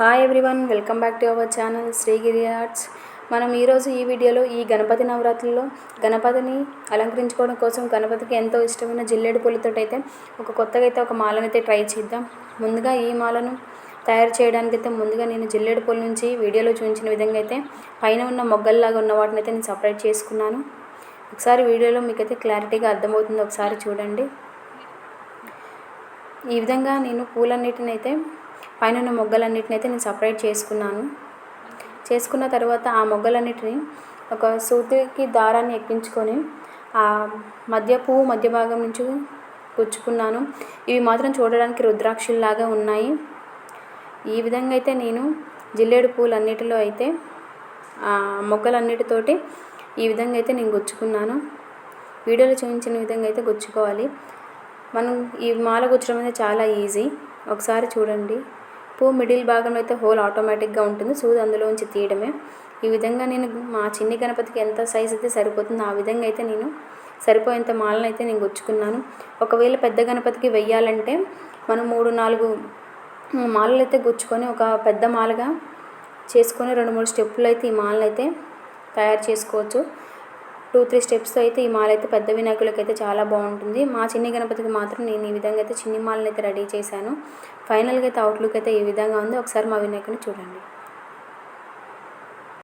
Hi everyone welcome back to our channel Srigiri arts మనం ఈరోజు ఈ వీడియోలో ఈ గణపతి నవరాత్రుల్లో గణపతిని అలంకరించుకోవడం కోసం గణపతికి ఎంతో ఇష్టమైన జిల్లేడు పూలతో అయితే ఒక కొత్తగా అయితే ఒక మాలను అయితే ట్రై చేద్దాం. ముందుగా ఈ మాలను తయారు చేయడానికి అయితే ముందుగా నేను జిల్లేడు పూల నుంచి వీడియోలో చూపించిన విధంగా అయితే పైన ఉన్న మొగ్గల్లాగా ఉన్న వాటిని అయితే నేను సపరేట్ చేసుకున్నాను. ఒకసారి వీడియోలో మీకైతే క్లారిటీగా అర్థమవుతుంది ఒకసారి చూడండి. ఈ విధంగా నేను పూలన్నిటిని అయితే పైన ఉన్న మొగ్గలన్నిటిని అయితే నేను సపరేట్ చేసుకున్నాను. చేసుకున్న తర్వాత ఆ మొగ్గలన్నిటిని ఒక సూతికి దారాన్ని ఎక్కించుకొని ఆ మధ్య పువ్వు మధ్య భాగం నుంచి గుచ్చుకున్నాను ఇవి మాత్రం చూడడానికి రుద్రాక్షుల్లాగా ఉన్నాయి. ఈ విధంగా అయితే నేను జిల్లేడు పూలన్నిటిలో అయితే మొగ్గలన్నిటితోటి ఈ విధంగా అయితే నేను గుచ్చుకున్నాను. వీడియోలో చూపించిన విధంగా అయితే గుచ్చుకోవాలి. మనం ఈ మాల గుచ్చడం అనేది చాలా ఈజీ. ఒకసారి చూడండి. పువ్వు మిడిల్ భాగంలో అయితే హోల్ ఆటోమేటిక్గా ఉంటుంది. సూది అందులోంచి తీయడమే. ఈ విధంగా నేను మా చిన్ని గణపతికి ఎంత సైజ్ అయితే సరిపోతుందో ఆ విధంగా అయితే నేను సరిపోయేంత మాలను అయితే నేను గుచ్చుకున్నాను. ఒకవేళ పెద్ద గణపతికి వెయ్యాలంటే మనం మూడు నాలుగు మాలలు అయితే గుచ్చుకొని ఒక పెద్ద మాలగా చేసుకొని రెండు మూడు స్టెప్పులు అయితే ఈ మాలను అయితే తయారు చేసుకోవచ్చు. టూ త్రీ స్టెప్స్ అయితే ఈ మాల అయితే పెద్ద వినాయకులకి అయితే చాలా బాగుంటుంది. మా చిన్ని గణపతికి మాత్రం నేను ఈ విధంగా అయితే చిన్ని మాలను అయితే రెడీ చేశాను. ఫైనల్గా అయితే అవుట్లుక్ అయితే ఈ విధంగా ఉంది. ఒకసారి మా వినాయకుని చూడండి.